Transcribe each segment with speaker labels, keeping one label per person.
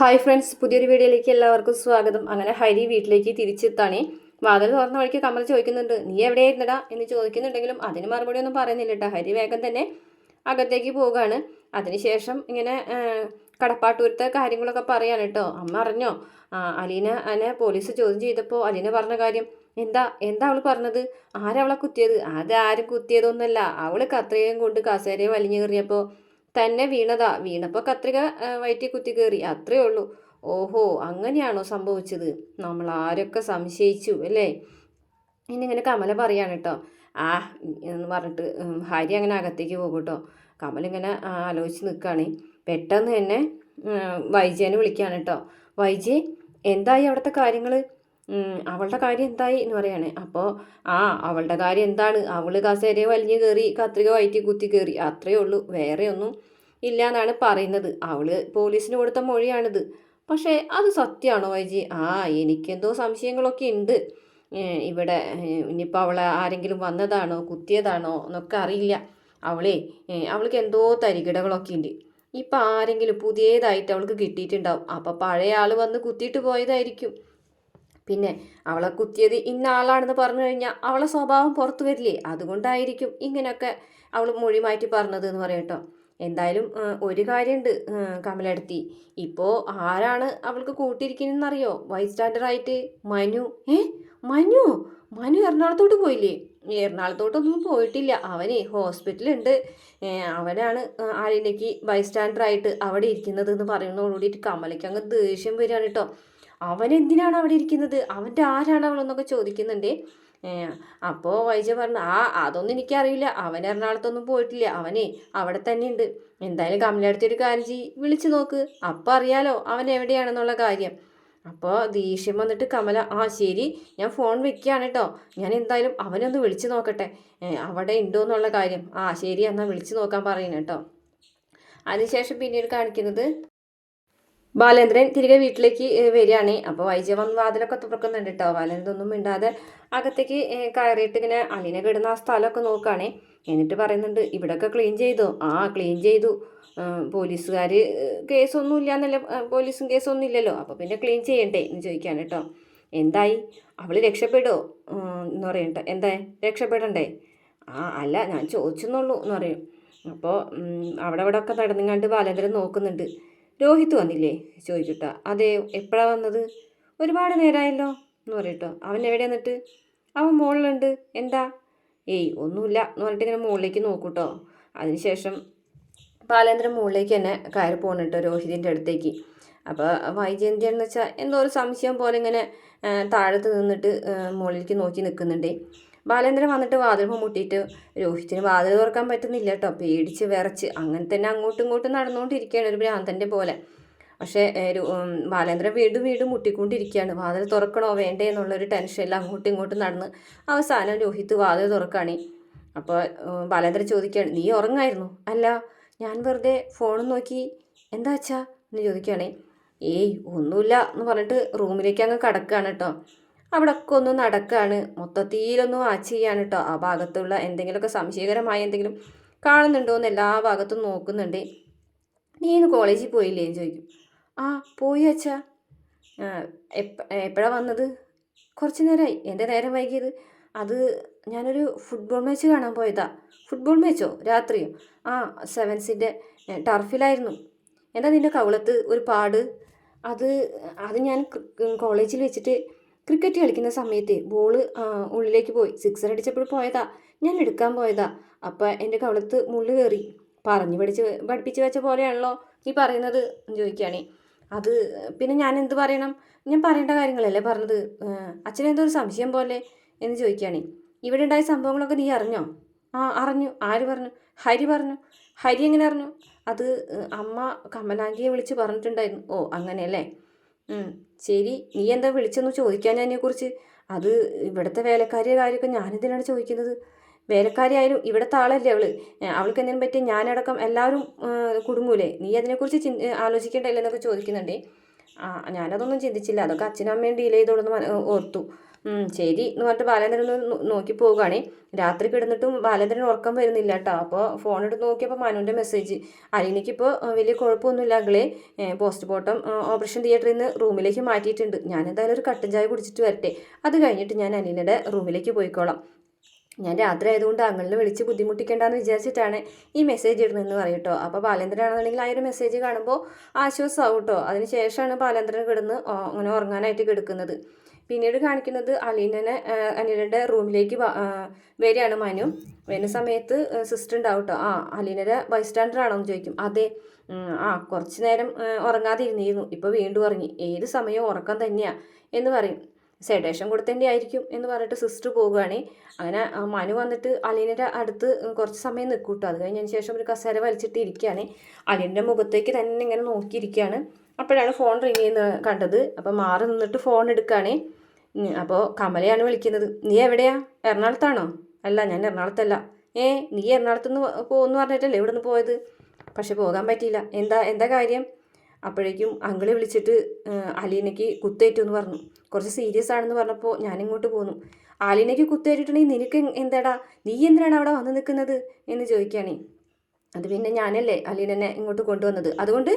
Speaker 1: Hi friends പുതിയൊരു വീഡിയോയിലേക്ക് എല്ലാവർക്കും സ്വാഗതം. അങ്ങനെ ഹരി വീട്ടിലേക്ക് തിരിച്ചെത്താണേ. വാതിൽ തുറന്ന വഴിക്ക് കമൽ ചോദിക്കുന്നുണ്ട് നീ എവിടെയായിരുന്നടാ? എന്ന് ചോദിക്കുന്നുണ്ടെങ്കിലും അതിന് മറുപടി ഒന്നും പറയുന്നില്ല ഹരി വേഗം തന്നെ അകത്തേക്ക് പോവുകയാണ് അതിനുശേഷം ഇങ്ങനെ കടപ്പാട്ടൂരത്തെ കാര്യങ്ങളൊക്കെ പറയാണ് കേട്ടോ. അമ്മ അറിഞ്ഞോ? അലീന അനെ പോലീസ് ചോദ്യം ചെയ്തപ്പോൾ അലീന പറഞ്ഞ കാര്യം എന്താ എന്താ അവൾ പറഞ്ഞത്? ആരവളെ കുത്തിയത്? അത് ആരും കുത്തിയതൊന്നുമല്ല. അവൾ കത്രയും കൊണ്ട് കസേരയെ വലിഞ്ഞു കയറിയപ്പോൾ തന്നെ വീണതാ. വീണപ്പോൾ കത്രിക വയറ്റി കുത്തി കയറി അത്രേ ഉള്ളൂ. ഓഹോ അങ്ങനെയാണോ സംഭവിച്ചത്? നമ്മൾ ആരൊക്കെ സംശയിച്ചു അല്ലേ? എന്നിങ്ങനെ കമല പറയാണ് കേട്ടോ. ആ എന്ന് പറഞ്ഞിട്ട് ഹരി അങ്ങനെ അകത്തേക്ക് പോകും കേട്ടോ. ആ, ആലോചിച്ച് നിൽക്കുകയാണ് പെട്ടെന്ന് തന്നെ വൈജേനെ വിളിക്കുകയാണ് കേട്ടോ. വൈജയ് എന്തായി അവിടുത്തെ കാര്യങ്ങൾ അവളുടെ കാര്യം എന്തായി എന്ന് പറയാണ്. അപ്പോൾ ആ അവളുടെ കാര്യം എന്താണ്? അവൾ കസേരയെ വലിഞ്ഞ് കയറി കത്രിക വയറ്റി കുത്തി കയറി. അത്രയേ ഉള്ളൂ. വേറെ ഒന്നും ഇല്ല എന്നാണ് പറയുന്നത്. അവൾ പോലീസിന് കൊടുത്ത മൊഴിയാണിത്. പക്ഷേ അത് സത്യമാണോ വൈജി? ആ എനിക്കെന്തോ സംശയങ്ങളൊക്കെ ഉണ്ട്. ഇവിടെ ഇനിയിപ്പോൾ അവളെ ആരെങ്കിലും വന്നതാണോ കുത്തിയതാണോ എന്നൊക്കെ അറിയില്ല. അവളെ അവൾക്ക് എന്തോ തരികിടകളൊക്കെ ഉണ്ട്. ഇപ്പം ആരെങ്കിലും പുതിയതായിട്ട് അവൾക്ക് കിട്ടിയിട്ടുണ്ടാവും. അപ്പം പഴയ ആൾ വന്ന് കുത്തിയിട്ട് പോയതായിരിക്കും. പിന്നെ അവളെ കുത്തിയത് ഇന്ന ആളാണെന്ന് പറഞ്ഞു കഴിഞ്ഞാൽ അവളെ സ്വഭാവം പുറത്തു വരില്ലേ? അതുകൊണ്ടായിരിക്കും ഇങ്ങനെയൊക്കെ അവൾ മൊഴി മാറ്റി പറഞ്ഞത് എന്ന് പറയട്ടോ എന്തായാലും ഒരു കാര്യമുണ്ട് കമലെടുത്തി. ഇപ്പോൾ ആരാണ് അവൾക്ക് കൂട്ടിയിരിക്കുന്നതെന്നറിയോ? വൈസ് സ്റ്റാൻഡറായിട്ട് മനു. ഏ? മനു? മനു എറണാകുളത്തോട്ട് പോയില്ലേ? എറണാകുളത്തോട്ടൊന്നും പോയിട്ടില്ല. അവനെ ഹോസ്പിറ്റലുണ്ട്. അവനാണ് ആളിലേക്ക് ബൈ സ്റ്റാൻഡറായിട്ട് അവിടെ ഇരിക്കുന്നത് എന്ന് പറയുന്നതോടുകൂടിയിട്ട് കമലയ്ക്ക് അങ്ങ് ദേഷ്യം വരികയാണ് കേട്ടോ. അവൻ എന്തിനാണ് അവിടെ ഇരിക്കുന്നത്? അവന്റെ ആരാണ് അവളെന്നൊക്കെ ചോദിക്കുന്നുണ്ട്. അപ്പോൾ വൈജ പറഞ്ഞു ആ അതൊന്നും എനിക്കറിയില്ല. അവൻ എറണാകുളത്തൊന്നും പോയിട്ടില്ല. അവനെ അവിടെ തന്നെ ഉണ്ട്. എന്തായാലും കമലടുത്ത് ഒരു കാര്യം വിളിച്ചു നോക്ക്. അപ്പം അറിയാലോ അവൻ എവിടെയാണെന്നുള്ള കാര്യം. അപ്പോൾ ദേഷ്യം വന്നിട്ട് കമല ആ ശരി. ഞാൻ ഫോൺ വെക്കുകയാണ് കേട്ടോ. ഞാൻ എന്തായാലും അവനൊന്ന് വിളിച്ചു നോക്കട്ടെ. അവിടെ ഉണ്ടോ എന്നുള്ള കാര്യം. ആ ശരി. എന്നാൽ വിളിച്ചു നോക്കാൻ പറയുന്നു കേട്ടോ. അതിനുശേഷം പിന്നീട് കാണിക്കുന്നത് ബാലേന്ദ്രൻ തിരികെ വീട്ടിലേക്ക് വരികയാണ്. അപ്പോൾ വൈദ്യ വന്ന് വാതിലൊക്കെ തുറക്കുന്നുണ്ട് കേട്ടോ ബാലേന്ദ്രൻ ഒന്നും മിണ്ടാതെ അകത്തേക്ക് കയറിയിട്ട് ഇങ്ങനെ അലിനെ കിടുന്ന ആ സ്ഥലമൊക്കെ നോക്കുകയാണ്. എന്നിട്ട് പറയുന്നുണ്ട് ഇവിടൊക്കെ ക്ലീൻ ചെയ്തു. ആ ക്ലീൻ ചെയ്തു. പോലീസുകാർ കേസൊന്നും ഇല്ല എന്നല്ല പോലീസും കേസൊന്നും ഇല്ലല്ലോ. അപ്പോൾ പിന്നെ ക്ലീൻ ചെയ്യണ്ടേ? എന്ന് ചോദിക്കാൻ കേട്ടോ എന്തായി? അവൾ രക്ഷപ്പെടുമോ എന്ന് പറയട്ടെ എന്താ? രക്ഷപ്പെടണ്ടേ? ആ അല്ല ഞാൻ ചോദിച്ചെന്നുള്ളൂ എന്ന് പറയും. അപ്പോൾ അവിടെ അവിടെ ഒക്കെ നടന്നിങ്ങാണ്ട് ബാലേന്ദ്രൻ നോക്കുന്നുണ്ട്. രോഹിത് വന്നില്ലേ? ചോദിക്കട്ട അതെ എപ്പോഴാണ് വന്നത്? ഒരുപാട് നേരമായല്ലോ എന്ന് പറയട്ടോ അവൻ എവിടെ എന്നിട്ട്? അവൻ മുകളിലുണ്ട് എന്താ? ഏയ് ഒന്നുമില്ല എന്ന് പറഞ്ഞിട്ട് ഇങ്ങനെ മുകളിലേക്ക് നോക്കൂട്ടോ. അതിനുശേഷം ബാലേന്ദ്രൻ മുകളിലേക്ക് തന്നെ കയറി പോകണിട്ടോ രോഹിതിന്റെ അടുത്തേക്ക്. അപ്പോൾ വൈജയന്തിയാണെന്ന് വെച്ചാൽ എന്തോ ഒരു സംശയം പോലെ ഇങ്ങനെ താഴത്ത് നിന്നിട്ട് മുകളിലേക്ക് നോക്കി നിൽക്കുന്നുണ്ട് ബാലേന്ദ്രൻ വന്നിട്ട് വാതിൽ മുട്ടിയിട്ട് രോഹിത്തിന് വാതിൽ തുറക്കാൻ പറ്റുന്നില്ല കേട്ടോ പേടിച്ച് വിറച്ച്. അങ്ങനെ തന്നെ അങ്ങോട്ടും ഇങ്ങോട്ടും നടന്നുകൊണ്ടിരിക്കുകയാണ് ഒരു ഭ്രാന്തന്റെ പോലെ. പക്ഷേ ബാലേന്ദ്രൻ വീണ്ടും വീണ്ടും മുട്ടിക്കൊണ്ടിരിക്കുകയാണ്. വാതിൽ തുറക്കണോ വേണ്ടേ എന്നുള്ളൊരു ടെൻഷനിൽ അങ്ങോട്ടും ഇങ്ങോട്ടും നടന്ന് അവസാനം രോഹിത്ത് വാതിൽ തുറക്കാണ്. അപ്പോൾ ബാലേന്ദ്രൻ ചോദിക്കുകയാണ് നീ ഉറങ്ങായിരുന്നു? അല്ല. ഞാൻ വെറുതെ ഫോണും നോക്കി എന്താ അച്ഛാ? എന്ന് ചോദിക്കുകയാണേ. ഏയ് ഒന്നുമില്ല എന്ന് പറഞ്ഞിട്ട് റൂമിലേക്ക് അങ്ങ് കിടക്കുകയാണ് കേട്ടോ അവിടെ ഒക്കെ ഒന്ന് നടക്കുകയാണ് മൊത്തത്തിലൊന്നും വാച്ച് ചെയ്യാണ് കേട്ടോ ആ ഭാഗത്തുള്ള എന്തെങ്കിലുമൊക്കെ സംശയകരമായ എന്തെങ്കിലും കാണുന്നുണ്ടോ എന്ന് എല്ലാ ഭാഗത്തും നോക്കുന്നുണ്ട്. നീ ഇന്ന് കോളേജിൽ പോയില്ലേ? എന്ന് ചോദിക്കും. ആ പോയി അച്ഛാ. എപ്പോഴാണ് വന്നത്? കുറച്ച് നേരമായി എന്റെ നേരം വൈകിയത്? അത് ഞാനൊരു ഫുട്ബോൾ മാച്ച് കാണാൻ പോയതാ. ഫുട്ബോൾ മാച്ചോ രാത്രിയോ? ആ സെവൻസിന്റെ ടർഫിലായിരുന്നു എന്താ നിന്റെ കവളത്ത് ഒരു പാട്? അത് അത് ഞാൻ കോളേജിൽ വെച്ചിട്ട് ക്രിക്കറ്റ് കളിക്കുന്ന സമയത്തെ ബോൾ ഉള്ളിലേക്ക് പോയി. സിക്സർ അടിച്ചപ്പോൾ പോയതാ. ഞാൻ എടുക്കാൻ പോയതാ. അപ്പോൾ എന്റെ കവളത്ത് മുള്ളു കയറി പറഞ്ഞു പഠിച്ച് പഠിപ്പിച്ച് വെച്ച പോലെയാണല്ലോ നീ പറയുന്നത് ചോദിക്കുകയാണേ. അത് പിന്നെ ഞാൻ എന്ത് പറയണം? ഞാൻ പറയേണ്ട കാര്യങ്ങളല്ലേ പറഞ്ഞത്? അച്ഛനെന്തോ ഒരു സംശയം പോലെ എന്ന് ചോദിക്കുകയാണേ. ഇവിടെ ഉണ്ടായ സംഭവങ്ങളൊക്കെ നീ അറിഞ്ഞോ? ആ അറിഞ്ഞു. ആര് പറഞ്ഞു? ഹരി പറഞ്ഞു. ഹരി എങ്ങനെ അറിഞ്ഞു? അത് അമ്മ കമലാങ്കിയെ വിളിച്ച് പറഞ്ഞിട്ടുണ്ടായിരുന്നു. ഓ അങ്ങനെയല്ലേ ശരി നീ എന്താ വിളിച്ചെന്ന് ചോദിക്കാൻ അതിനെക്കുറിച്ച് അത് ഇവിടുത്തെ വേലക്കാരിയെ കാര്യമൊക്കെ ഞാനിതിനാണ് ചോദിക്കുന്നത്? വേലക്കാരിയായാലും ഇവിടുത്തെ ആളല്ലേ അവൾ. അവൾക്ക് എന്തിനും പറ്റി ഞാനടക്കം എല്ലാവരും കുടുങ്ങൂലേ? നീ അതിനെക്കുറിച്ച് ചിന് ആലോചിക്കേണ്ടല്ലോ എന്നൊക്കെ ചോദിക്കുന്നുണ്ടേ? ആ ഞാനതൊന്നും ചിന്തിച്ചില്ല. അതൊക്കെ അച്ഛനും അമ്മയും ഡീൽ ചെയ്തോളെന്ന് ഓർത്തു. ശരി. എന്ന് പറഞ്ഞിട്ട് ബാലേന്ദ്രൻ നോക്കി പോവുകയാണേ. രാത്രി കിടന്നിട്ടും ബാലേന്ദ്രൻ ഉറക്കം വരുന്നില്ല കേട്ടോ. അപ്പോൾ ഫോൺ എടുത്ത് നോക്കിയപ്പോൾ മനുവിന്റെ മെസ്സേജ് അലീനയ്ക്കിപ്പോൾ വലിയ കുഴപ്പമൊന്നുമില്ല അങ്ങളെ പോസ്റ്റ്മോർട്ടം ഓപ്പറേഷൻ തിയേറ്ററിൽ നിന്ന് റൂമിലേക്ക് മാറ്റിയിട്ടുണ്ട്. ഞാൻ എന്തായാലും ഒരു കട്ടൻ ചായ കുടിച്ചിട്ട് വരട്ടെ. അത് കഴിഞ്ഞിട്ട് ഞാൻ അലീനയുടെ റൂമിലേക്ക് പോയിക്കോളാം. ഞാൻ രാത്രി ആയതുകൊണ്ട് അങ്ങളിനെ വിളിച്ച് ബുദ്ധിമുട്ടിക്കേണ്ടെന്ന് വിചാരിച്ചിട്ടാണ് ഈ മെസ്സേജ് ഇടുന്നതെന്ന് പറയട്ടോ അപ്പോൾ ബാലേന്ദ്രനാണെന്നുണ്ടെങ്കിൽ ആ ഒരു മെസ്സേജ് കാണുമ്പോൾ ആശ്വാസമാവും കേട്ടോ. അതിന് ശേഷമാണ് ബാലേന്ദ്രൻ കിടന്ന് അങ്ങനെ ഉറങ്ങാനായിട്ട് കിടക്കുന്നത്. പിന്നീട് കാണിക്കുന്നത് അലീനനെ അലീനയുടെ റൂമിലേക്ക് വരികയാണ് മനു. വരുന്ന സമയത്ത് സിസ്റ്റർ ഉണ്ടാവും കേട്ടോ. ആ അലീനയുടെ ബൈസ്റ്റാൻഡർ ആണോ എന്ന് ചോദിക്കും. അതെ. ആ കുറച്ച് നേരം ഉറങ്ങാതിരുന്നിരുന്നു. ഉറങ്ങാതെ ഇപ്പോൾ വീണ്ടും ഉറങ്ങി. ഏത് സമയവും ഉറക്കം തന്നെയാ എന്ന് പറയും. സെഡേഷൻ കൊടുത്തതിന്റെ ആയിരിക്കും എന്ന് പറഞ്ഞിട്ട് സിസ്റ്റർ പോവുകയാണ്. അങ്ങനെ മനു വന്നിട്ട് അലീനയുടെ അടുത്ത് കുറച്ച് സമയം നിൽക്കൂട്ടോ കേട്ടോ അത് കഴിഞ്ഞതിന് ശേഷം ഒരു കസേര വലിച്ചിട്ട് ഇരിക്കുകയാണ്. അലീനയുടെ മുഖത്തേക്ക് തന്നെ ഇങ്ങനെ നോക്കിയിരിക്കുകയാണ്. അപ്പോഴാണ് ഫോൺ റിങ് ചെയ്യുന്നത് കണ്ടത്. അപ്പോൾ മാറി നിന്നിട്ട് ഫോൺ എടുക്കുകയാണ്. അപ്പോൾ കമലയാണ് വിളിക്കുന്നത്. നീ എവിടെയാ? എറണാകുളത്താണോ? അല്ല ഞാൻ എറണാകുളത്തല്ല. ഏ നീ എറണാകുളത്ത് നിന്ന് പോകുമെന്ന് പറഞ്ഞിട്ടല്ലേ ഇവിടെ നിന്ന് പോയത്? പക്ഷെ പോകാൻ പറ്റിയില്ല. എന്താ എന്താ കാര്യം? അപ്പോഴേക്കും അങ്കിളെ വിളിച്ചിട്ട് അലീനയ്ക്ക് കുത്തേറ്റു എന്ന് പറഞ്ഞു. കുറച്ച് സീരിയസ് ആണെന്ന് പറഞ്ഞപ്പോൾ ഞാനിങ്ങോട്ട് പോന്നു. അലീനയ്ക്ക് കുത്തേറ്റിട്ടുണ്ടെങ്കിൽ നിനക്ക് എന്താടാ? നീ എന്തിനാണ് അവിടെ വന്ന് നിൽക്കുന്നത്? എന്ന് ചോദിക്കുകയാണേ അത് പിന്നെ ഞാനല്ലേ അലീനനെ ഇങ്ങോട്ട് കൊണ്ടുവന്നത്. അതുകൊണ്ട്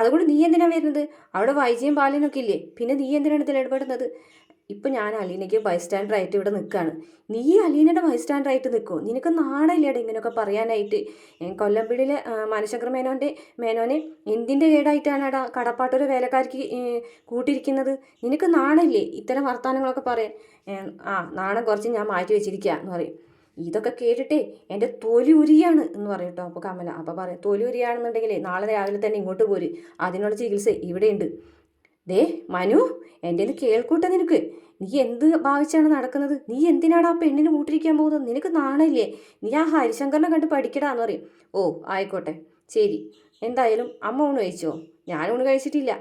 Speaker 1: അതുകൊണ്ട് നീ എന്തിനാണ് വരുന്നത്? അവിടെ വൈജയും പാലിനൊക്കെ ഇല്ലേ? പിന്നെ നീ എന്തിനാണ് ഇതിൽ ഇടപെടുന്നത്? ഇപ്പം ഞാൻ അലീനയ്ക്ക് ബൈസ്റ്റാൻഡർ ആയിട്ട് ഇവിടെ നിൽക്കുകയാണ് നീ അലീനയുടെ ബൈസ്റ്റാൻഡർ ആയിട്ട് നിൽക്കുമോ നിനക്ക് നാണയില്ലേടെ ഇങ്ങനെയൊക്കെ പറയാനായിട്ട്. കൊല്ലംപിടിയിലെ മാനശങ്കർ മേനോന്റെ മേനോനെ എന്തിന്റെ കേടായിട്ടാണ് കടപ്പാട്ടൊരു വേലക്കാരിക്ക് കൂട്ടിയിരിക്കുന്നത് നിനക്ക് നാണയില്ലേ ഇത്തരം വർത്തമാനങ്ങളൊക്കെ പറയാൻ? ആ നാണം കുറച്ച് ഞാൻ മാറ്റി വെച്ചിരിക്കുക എന്ന് പറയും. ഇതൊക്കെ കേട്ടിട്ടേ എന്റെ തൊലി ഉരിയാണ് എന്ന് പറയും കേട്ടോ. അപ്പോൾ കമല അപ്പോൾ പറയാം തൊലി ഉരിയാണെന്നുണ്ടെങ്കിലേ നാളെ രാവിലെ തന്നെ ഇങ്ങോട്ട് പോര്. അതിനുള്ള ചികിത്സ ഇവിടെയുണ്ട്. ദേ മനു എന്റെ ഇത് കേൾക്കൂട്ടെ നിനക്ക്. നീ എന്ത് ഭാവിച്ചാണ് നടക്കുന്നത്? നീ എന്തിനാടാ ആ പെണ്ണിന് കൂട്ടിരിക്കാൻ പോകുന്നത്? നിനക്ക് നാണയില്ലേ നീ ആ ഹരിശങ്കറിനെ കണ്ട് പഠിക്കടാന്ന് പറയും. ഓ ആയിക്കോട്ടെ. ശരി. എന്തായാലും അമ്മ ഊണ് കഴിച്ചോ? ഞാൻ ഊണ് കഴിച്ചിട്ടില്ല.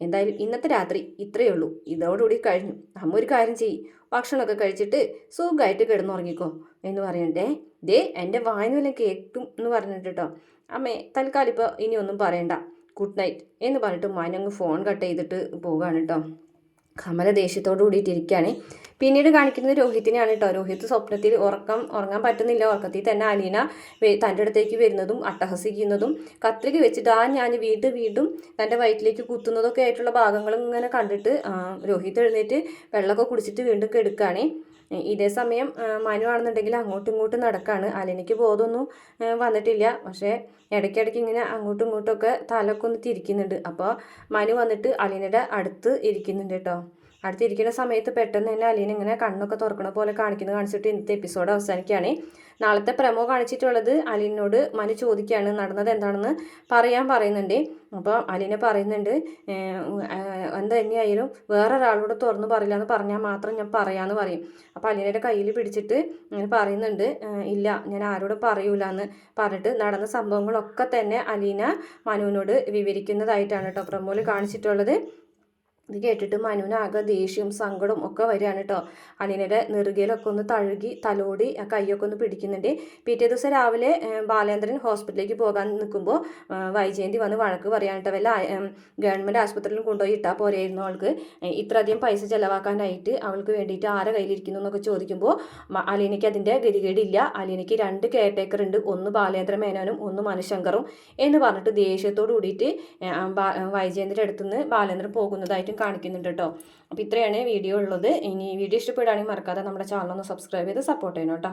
Speaker 1: എന്തായാലും ഇന്നത്തെ രാത്രി ഇത്രയേ ഉള്ളൂ. ഇതോടുകൂടി കഴിഞ്ഞു. അമ്മ ഒരു കാര്യം ചെയ്യ്. ഭക്ഷണമൊക്കെ കഴിച്ചിട്ട് സുഖമായിട്ട് കിടന്നുറങ്ങിക്കോ എന്ന് പറയണ്ടേ. ദേ എന്റെ വായന വല്ല എന്ന് പറഞ്ഞിട്ട് കേട്ടോ. അമ്മേ തൽക്കാലം ഇപ്പോൾ ഇനിയൊന്നും പറയണ്ട. ഗുഡ് നൈറ്റ് എന്ന് പറഞ്ഞിട്ട് മനങ്ങ് ഫോൺ കട്ട് ചെയ്തിട്ട് പോവുകയാണ് കേട്ടോ. കമല ദേഷ്യത്തോട് കൂടിയിട്ടിരിക്കുകയാണ് പിന്നീട് കാണിക്കുന്നത് രോഹിത്തിനെയാണ് കേട്ടോ. രോഹിത് സ്വപ്നത്തിൽ ഉറക്കം ഉറങ്ങാൻ പറ്റുന്നില്ല. ഉറക്കത്തിൽ തന്നെ അലീന തന്റെ അടുത്തേക്ക് വരുന്നതും അട്ടഹസിക്കുന്നതും കത്രിക വെച്ചിട്ട് ആ ഞാൻ വീണ്ടും വീണ്ടും തന്റെ വയറ്റിലേക്ക് കുത്തുന്നതൊക്കെ ആയിട്ടുള്ള ഭാഗങ്ങൾ ഇങ്ങനെ കണ്ടിട്ട് രോഹിത് എഴുന്നേറ്റ് വെള്ളമൊക്കെ കുടിച്ചിട്ട് വീണ്ടും കെടുക്കുകയാണ്. ഇതേ സമയം മനു ആണെന്നുണ്ടെങ്കിൽ അങ്ങോട്ടും ഇങ്ങോട്ടും നടക്കാണ്. അലിനിക്ക് ബോധമൊന്നും വന്നിട്ടില്ല. പക്ഷേ ഇടയ്ക്കിടയ്ക്ക് ഇങ്ങനെ അങ്ങോട്ടും ഇങ്ങോട്ടും ഒക്കെ തലക്കൊന്ന് തിരിക്കുന്നുണ്ട്. അപ്പോൾ മനു വന്നിട്ട് അലീനയുടെ അടുത്ത് ഇരിക്കുന്നുണ്ട് കേട്ടോ. അടുത്തിരിക്കുന്ന സമയത്ത് പെട്ടെന്ന് തന്നെ അലീന ഇങ്ങനെ കണ്ണൊക്കെ തുറക്കണ പോലെ കാണിക്കുന്നത് കാണിച്ചിട്ട് ഇന്നത്തെ എപ്പിസോഡ് അവസാനിക്കുകയാണ്. നാളത്തെ പ്രമോ കാണിച്ചിട്ടുള്ളത് അലീനോട് മനു ചോദിക്കുകയാണ് നടന്നത് എന്താണെന്ന് പറയാൻ പറയുന്നുണ്ട്. അപ്പോൾ അലീന പറയുന്നുണ്ട് എന്താ തന്നെയായാലും വേറെ ഒരാളോട് തുറന്നു പറയില്ല എന്ന് പറഞ്ഞാൽ മാത്രം ഞാൻ പറയാമെന്ന് പറയും. അപ്പോൾ അലീനയുടെ കയ്യിൽ പിടിച്ചിട്ട് ഇങ്ങനെ പറയുന്നുണ്ട് ഇല്ല ഞാൻ ആരോടും പറയൂല എന്ന് പറഞ്ഞിട്ട് നടന്ന സംഭവങ്ങളൊക്കെ തന്നെ അലീന മനുവിനോട് വിവരിക്കുന്നതായിട്ടാണ് കേട്ടോ പ്രമോയിൽ കാണിച്ചിട്ടുള്ളത്. ഇത് കേട്ടിട്ട് മനുവിന് ആകെ ദേഷ്യവും സങ്കടവും ഒക്കെ വരികയാണ് കേട്ടോ. അലീനയുടെ നെറുകയിലൊക്കെ ഒന്ന് തഴുകി തലോടി ആ കൈയൊക്കെ ഒന്ന് പിടിക്കുന്നുണ്ട്. പിറ്റേ ദിവസം രാവിലെ ബാലേന്ദ്രൻ ഹോസ്പിറ്റലിലേക്ക് പോകാൻ നിൽക്കുമ്പോൾ വൈജയന്തി വന്ന് വഴക്ക് പറയാൻ കേട്ടോ. വല്ല ഗവൺമെന്റ് ആശുപത്രിയിലും കൊണ്ടുപോയി ഇട്ടാൽ പോരായിരുന്നു അവൾക്ക്. ഇത്രയധികം പൈസ ചിലവാക്കാനായിട്ട് അവൾക്ക് വേണ്ടിയിട്ട് ആരെ കയ്യിലിരിക്കുന്നു എന്നൊക്കെ ചോദിക്കുമ്പോൾ അലീനയ്ക്ക് അതിന്റെ ഗതികേടില്ല. അലീനയ്ക്ക് രണ്ട് കെയർ ടേക്കർ ഉണ്ട്. ഒന്ന് ബാലേന്ദ്ര മേനോനും ഒന്ന് മനുശങ്കറും എന്ന് പറഞ്ഞിട്ട് ദേഷ്യത്തോട് കൂടിയിട്ട് വൈജയന്തിന്റെ അടുത്തുനിന്ന് ബാലേന്ദ്രൻ പോകുന്നതായിട്ടും കാണിക്കുന്നുണ്ട് കേട്ടോ. അപ്പോൾ ഇത്രയാണ് വീഡിയോ ഉള്ളത്. ഇനി വീഡിയോ ഇഷ്ടപ്പെടുകയാണെങ്കിൽ മറക്കാതെ നമ്മുടെ ചാനൽ ഒന്ന് സബ്സ്ക്രൈബ് ചെയ്ത് സപ്പോർട്ട് ചെയ്യണം കേട്ടോ.